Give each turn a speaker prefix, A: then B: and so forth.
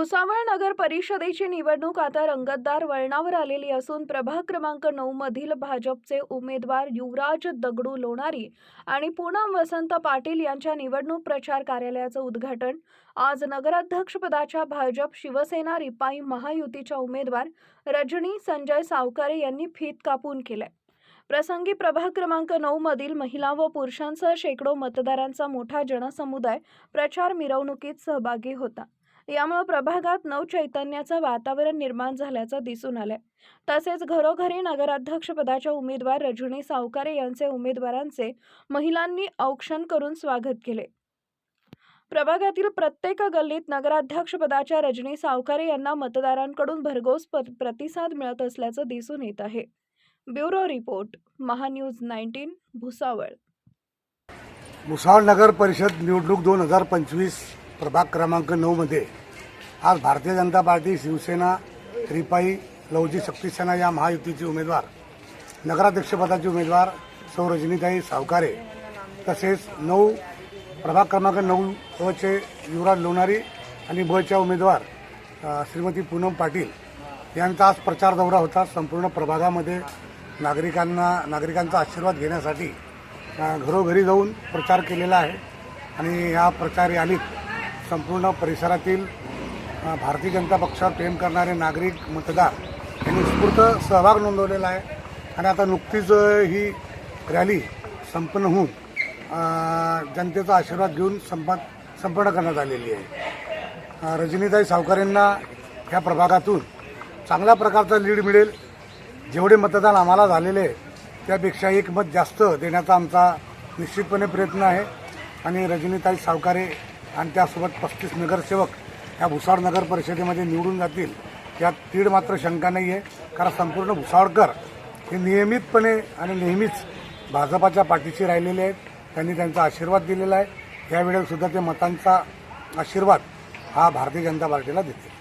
A: भुसावळ नगर परिषदेची निवडणूक आता रंगतदार वळणावर आलेली असून प्रभाग क्रमांक नऊ मधील भाजपचे उमेदवार युवराज दगडू लोणारी आणि पूनम वसंत पाटील यांच्या निवडणूक प्रचार कार्यालयाचं उद्घाटन. आज नगराध्यक्षपदाच्या भाजप शिवसेना रिपाई महायुतीच्या उमेदवार रजनी संजय सावकारे यांनी फीत कापून केलंय. प्रसंगी प्रभाग क्रमांक नऊ मधील महिला व पुरुषांसह शेकडो मतदारांचा मोठा जनसमुदाय प्रचार मिरवणुकीत सहभागी होता. यामुळे प्रभागात नवचैतन्याचं वातावरण निर्माण झाल्याचं दिसून आलंय. तसेच घरोघरी नगराध्यक्षपदाच्या उमेदवार रजनी सावकारे यांचे उमेदवारांचे महिलांनी औक्षण करून स्वागत केले. प्रभागातील प्रत्येक गल्लीत नगराध्यक्षपदाच्या रजनी सावकारे यांना मतदारांकडून भरघोस प्रतिसाद मिळत असल्याचं दिसून येत आहे. Bureau report Mahanews nineteen Bhusawal.
B: Bhusawal नगर परिषद निवडणूक दोन हजार पंचवीस प्रभाग क्रमांक नऊमध्ये आज भारतीय जनता पार्टी शिवसेना रिपाई लवजी शक्ती सेना या महायुतीचे उमेदवार नगराध्यक्षपदाचे उमेदवार सौ रजनीताई सावकारे तसेच नऊ प्रभाग क्रमांक नऊ अचे युवराज लोणारी आणि बच्या उमेदवार श्रीमती पूनम पाटील यांचा आज प्रचार दौरा होता. संपूर्ण प्रभागामध्ये नागरिकांना नागरिकांचा आशीर्वाद घेण्यासाठी घरोघरी जाऊन प्रचार केलेला आहे. आणि या प्रचार यालीत संपूर्ण परिसरातील भारतीय जनता पक्षावर प्रेम करणारे नागरिक मतदार यांनी उत्स्फूर्त सहभाग नोंदवलेला आहे. आणि आता नुकतीच ही रॅली संपन्न होऊन जनतेचा आशीर्वाद घेऊन संप संपन्न करण्यात आलेली आहे. रजनीताई सावकारेंना ह्या प्रभागातून चांगल्या प्रकारचा लीड मिळेल. जेवढे मतदान आम्हाला झालेले आहे, त्यापेक्षा एक मत जास्त देण्याचा आमचा निश्चितपणे प्रयत्न आहे. आणि रजनीताई सावकारे आणि त्यासोबत पस्तीस नगरसेवक ह्या भुसाळ नगर परिषदेमध्ये निवडून जातील त्यात तीड मात्र शंका नाही आहे कारण संपूर्ण भुसावळकर हे नियमितपणे आणि नेहमीच भाजपाच्या पाठीशी राहिलेले आहेत. त्यांनी त्यांचा आशीर्वाद दिलेला आहे. यावेळेसुद्धा ते मतांचा आशीर्वाद हा भारतीय जनता पार्टीला देते